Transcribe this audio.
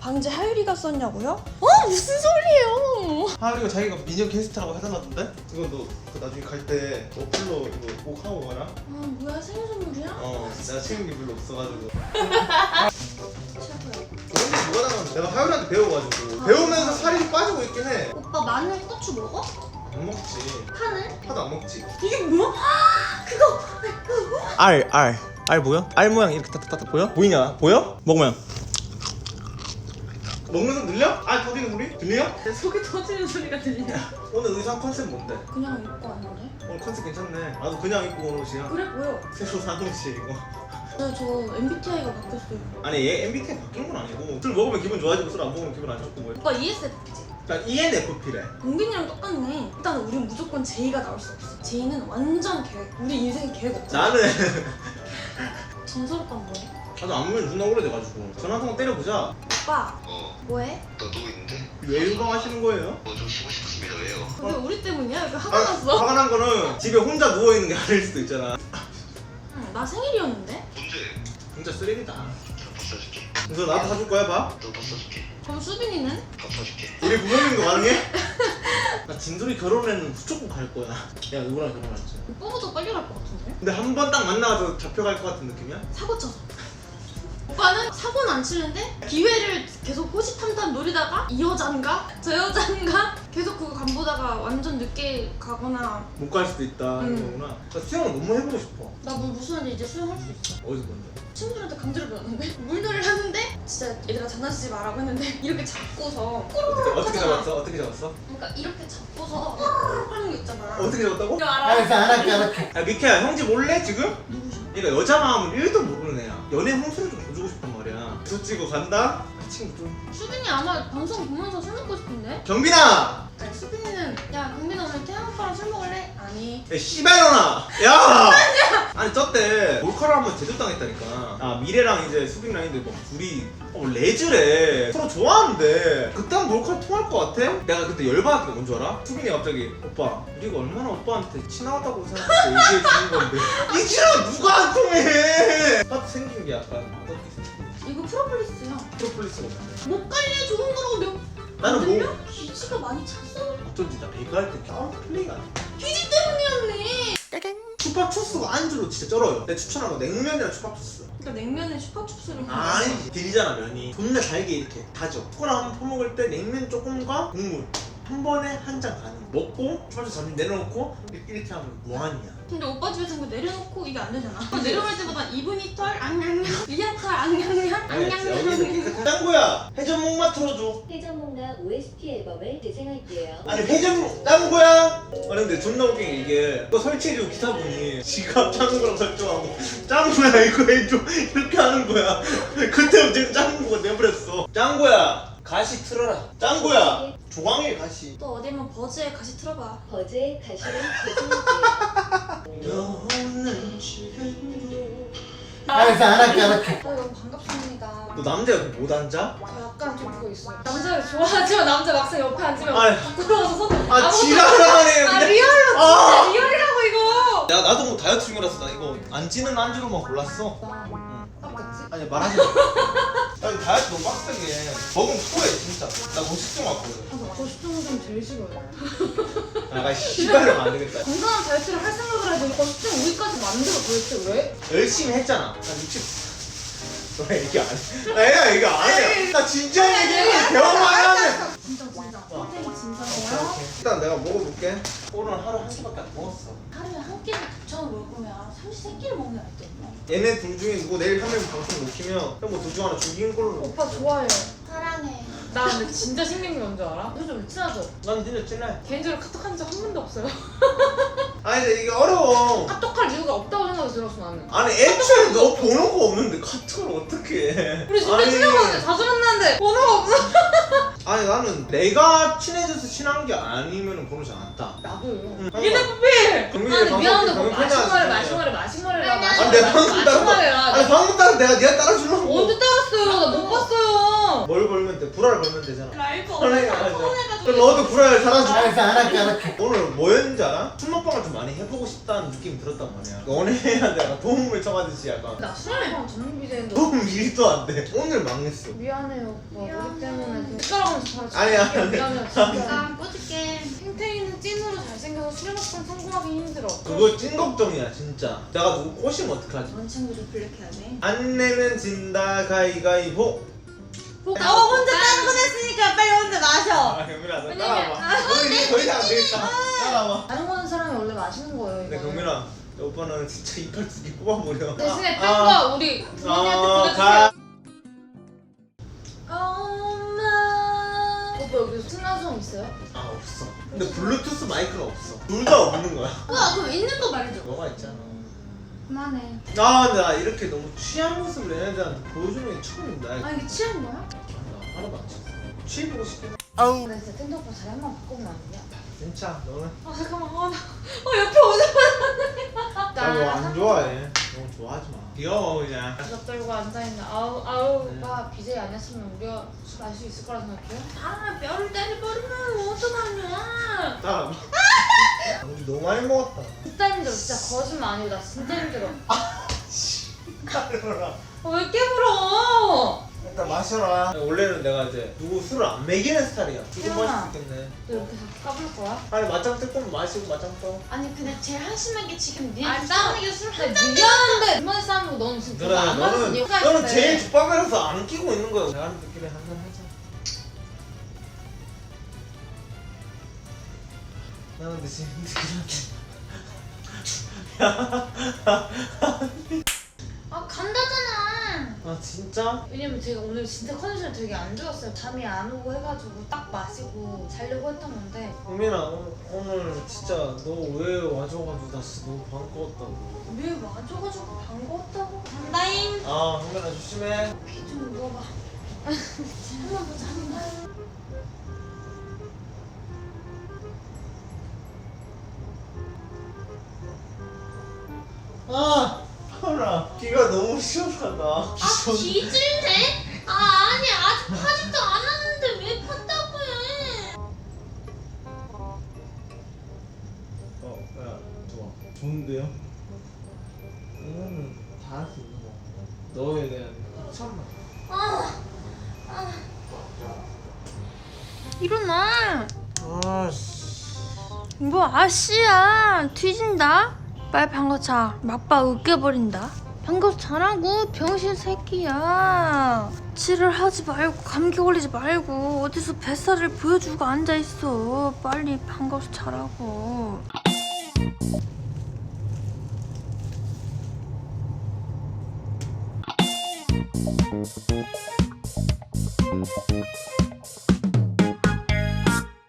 방제 하유리가 썼냐고요? 어 무슨 소리예요? 하루가 자기가 미녀 게스트라고 해달라던데? 이거 너그 나중에 갈 때 어플로 이거 꼭 하고 가라 아 뭐야 생일 선물이야? 어 내가 챙긴 게 별로 없어가지고. 좋은 게 뭐가 나가는데 내가 하루한테 배워가지고 배우면서 살이 좀 빠지고 있긴 해 오빠 마늘 고추 먹어? 안 먹지 파는? 하도 안 먹지 이게 뭐야? 알, 알. 알 보여? 알 모양 이렇게 따뜻따뜻 보여? 보이냐? 보여? 먹으면 먹는 소 들려? 알 터지는 소리? 들려? 속이 터지는 소리가 들리냐? 오늘 의상 컨셉 뭔데? 그냥 입고 왔는데? 오늘 컨셉 괜찮네 나도 그냥 입고 온 옷이야 그래 보여. 새로 산 옷이 이거 네, 저 MBTI가 바뀌었어요. 아니 얘 MBTI 바뀐 건 아니고 술 먹으면 기분 좋아지고 술 안 먹으면 기분 안 좋고 뭐 오빠 ESFP지? 일단 ENFP래 동빈이랑 똑같네. 일단 우린 무조건 제이가 나올 수 없어. 제이는 완전 계획. 우리 인생 계획 없잖아. 나는 진솔 오빠 뭐해? 나도 안 보면 존나 오래돼가지고 전화 한 통 때려보자 오빠 어, 뭐해? 너 누구 있는데? 왜 유방하시는 거예요? 뭐 좀 쉬고 싶습니다. 왜요? 그게 우리 때문이야? 왜 아, 화가 났어? 화가 난 거는 집에 혼자 누워있는 게 아닐 수도 있잖아 응, 나 생일이었는데? 뭔데? 진짜 쓰레기다 밥 사줄게. 그래서 나도 사줄 거야 봐 너밥 사줄게. 그럼 수빈이는? 밥 사줄게. 우리 부모님도 가능해? 나 진솔이 결혼에는 무조건 갈 거야 야 누구랑 결혼할지 오빠보다 빨리 갈 것 같은데? 근데 한 번 딱 만나서 잡혀갈 것 같은 느낌이야? 사고 쳐서. 오빠는 사고는 안 치는데 기회를 계속 호시탐탐 노리다가 이 여잔가 저 여잔가 계속 그거 간보다가 완전 늦게 가거나 못 갈 수도 있다 이런 음. 거구나 나 수영을 너무 해보고 싶어 나 물 무서운데 이제 수영할 수 있어 어디서 본데? 친구들한테 강제로 배웠는데 물놀이를 하는데 진짜 얘들아 장난치지 말라고 했는데 이렇게 잡고서 어떻게, 어떻게 하잖아. 잡았어? 어떻게 잡았어? 그러니까 이렇게 잡고서 꼬르륵 하는 거 있잖아 어떻게 잡았다고? 이거 알아? 알았어 안 할게 안 할게 야 미케야 형지 몰래 지금? 누구셔? 얘가 여자 마음을 1도 모르는 애야 연애 홍수를 좀 저 찍고 간다? 그 친구 좀 수빈이 아마 방송 보면서 술 먹고 싶은데? 경빈아! 아니 수빈이는 야 경민아 오늘 태양 오빠랑 술 먹을래? 아니 야 씨발년아! 야! 아니 저때 몰카를 한번 제조당했다니까 아 미래랑 이제 수빈이랑 있는데 막 둘이 어, 레즈래 서로 좋아하는데 그때 한 몰카 통할 것 같아? 내가 그때 열받았던 게 뭔지 알아? 수빈이가 갑자기 오빠 우리가 얼마나 오빠한테 친하다고 생각해서 얘기해 주는 건데 이 친구 누가 안 통해 딱 생긴 게 약간 어떻게 생겼지? 이거 프로폴리스야 프로폴리스가 못 갈래? 좋은 거라고 명 나는 뭐 기지가 많이 찼어? 어쩐지 나 배그할 때 다운 플레이가 안 돼. 기지 때문이었네. 추파추스가 안주로 진짜 쩔어요. 내 추천한 거 냉면이랑 추파추스. 그러니까 냉면에 슈퍼춥스를 아니지. 딜이잖아 면이. 존나 달게 이렇게 다져. 코라 한번 퍼먹을 때 냉면 조금과 국물 한 번에 한 잔 가능 먹고 추파추스 잠시 내려놓고 이렇게, 하면 무한이야 근데 오빠 집에서 이거 내려놓고 이게 안 되잖아. 내려갈 때마다 이분이 털 앙냥냥 리아 털 앙냥냥 앙냥냥. 짱구야. 회전목마 틀어줘. 해전목나 OST 앨범을 재생할게요. 아니 회전목 짱구야. 아니 근데 존나 웃긴 게 이게 또 설치해주고 기사분이 지갑 짱구랑 설정하고 짱구야. 이거 해줘. 이렇게 하는 거야. 그때부터 짱구가 내버렸어. 짱구야 가시 틀어라. 짱구야 조광일 가시. 또 어디면 버즈에 가시 틀어봐. 버즈의. 너는 지금도. 알았어 어 여러분 반갑습니다. 너 남자 못 앉아? 저 약간 좀 그거 있어요. 남자를 좋아하지만 남자 막상 옆에 앉으면 아이. 부끄러워서 손 아 아무것도 지랄하네 아. 리얼로 아. 진짜 리얼이라고 이거. 야 나도 뭐 다이어트 중이라서 나 이거 안 찌는 안주로만 골랐어. 깜짝지 아니 말하지 마 아니 다이어트 너무 빡세게 먹으면 토해 진짜 나 거식증 왔거든 아, 거시증은 좀 제일 싫어요 아나 씨발을 안 되겠다 건강한 다이어트를 할 생각을 해도 거시증 우리까지 만들어 도대체 왜? 열심히 했잖아 나 60... 너 얘기 안 해? 나 얘가 얘기 안 해. 나 진짜 얘기해 먹어볼게 오늘 하루 한 끼밖에 안 먹었어 하루에 한 끼를 9천원 먹으면 삼시세끼를 먹는 애도 있네 얘네 둘 중에 누구 내일 한 명 방송 못 키면 형뭐 둘 중 하나 죽인 걸로 오빠 좋아해요 사랑해 나 근데 진짜 신경이 뭔줄 알아? 요즘 친하죠? 난 니네 찐해 개인적으로 카톡 한 적 한 번도 없어요. 아니 근데 이게 어려워 카톡할 이유가 없다고 생각이 들었어 나는. 아니 애초에 너 번호가 없는데 카톡을 어떻게 해 우리 진짜 친하거든요. 자주 만나는데 번호가 없어. 나는 내가 친해져서 친한 게 아니면 안 따. 나도요. 응. 경민이 아 근데 미안한데 뭐 마시머리 안 마시머리 마시머리라 아니, 내 방송 따로 마시머리라 아니 방금 따라 내가 니가 따라주려고 언제 따랐어요? 나 못 봤어요. 뭘 걸면 돼? 불화를 걸면 되잖아. 라이브 어디서 맞아. 서운해가지고 그럼 너도 불화를 달아줘 알았어 안안 할게. 오늘 뭐였는지 알아? 술 먹방을 좀 많이 해보고 싶다는 느낌이 들었단 말이야. 너네한테 약간 도움을 청하듯이 약간. 나 술먹방 전문 BJ인데 도움 1도 안 돼. 오늘 망했어. 미안해요 오빠. 우리 때문에 그 숟가락으로 바로 아니야. 미안해요 진짜. 나 꽂을게. 탱탱이는 찐으로 잘생겨서 술 먹방 성공하기 힘들어. 그거 찐 걱정이야 진짜. 내가 누구 꼬시면 어떡하지? 전 친구들 블랙해야 돼. 안 내면 진다 가위가위보 나 혼자 다른 거 했으니까 빨리 혼자 마셔. 아 경민아 너 따라와봐. 너는 이제 더 이상 안 되겠다. 따라와봐. 다른 거는 사람이 원래 마시는 거예요 근데 이거는. 경민아 너 오빠는 진짜 이빨 두개 뽑아버려. 대신에 아, 뺀거 우리 부모님한테 아, 보내주세요. 가. 엄마. 오빠 여기 승낙수험 있어요? 아 없어. 근데 블루투스 마이크는 없어. 둘 다 없는 거야. 우와 그럼 있는 거 말해줘. 너가 있잖아 그만해. 아 근데 나 이렇게 너무 취한 모습을 얘네들한테 보여주는 게 처음인데. 나아 이게 취한 거야? 하나도 안 취했어. 취해보고 싶긴 해 근데 진짜 텐트 오빠 자리 한번 바꾸면 안 되냐? 진짜 너는? 아 잠깐만. 아, 나, 어 옆에 오자마자. 나너안 좋아해. 너무 좋아하지 마. 귀여워 그냥. 나 떨고 앉아있는 아우 아우 네. 오빠 BJ 아니었으면 우리가 술 마실 수 있을 거라 생각해요? 아 뼈를 때려버리면 어떡하냐? 따라와 너무 많이 먹었다. 진짜 힘들어. 진짜 거짓말 아니고 나 진짜 힘들어. 따라라 아, 왜 이렇게 불어? 일단 마셔라. 원래는 내가 이제 누구 술을 안 먹이는 스타일이야. 조금 태연아. 마실 수 있겠네 너 이렇게 자꾸 까불 거야? 아니 맞짱 뜰 거면 마시고 맞짱 떠. 아니 근데 제일 한심한 게 지금 니네 아니, 싸우는 게술 나 미안한데 이만 싸움이고 너는 지금 안 너는 니가 너는. 제일 족밥이라서 안 끼고 있는 거야. 내가 하는 느낌에 한잔 하자 나 근데 지금 아 간다잖아. 아 진짜? 왜냐면 제가 오늘 진짜 컨디션이 되게 안 좋았어요. 잠이 안 오고 해가지고 딱 마시고 자려고 했던 건데. 국민아 오늘, 오늘 진짜 너 왜 와줘가지고 나 진짜 너무 반가웠다고. 왜 와줘가지고 반가웠다고? 간다잉. 아 국민아 조심해. 귀좀 누워봐. 한번 보자 한번 귀가 너무 시원하다 아 뒤질네? 아 아니 아직 파지도 않았는데 왜 판다고 해 어, 야, 좋아. 좋은데요? 이거는 다 할 수 있는 거. 너에 대한 천만. 아, 아. 일어나 아씨. 뭐 아씨야 뒤진다 빨리 방거 차 막바 으깨버린다 방거 자라고 병신 새끼야. 칠을 하지 말고 감기 걸리지 말고 어디서 뱃살을 보여주고 앉아 있어. 빨리 방거수 자라고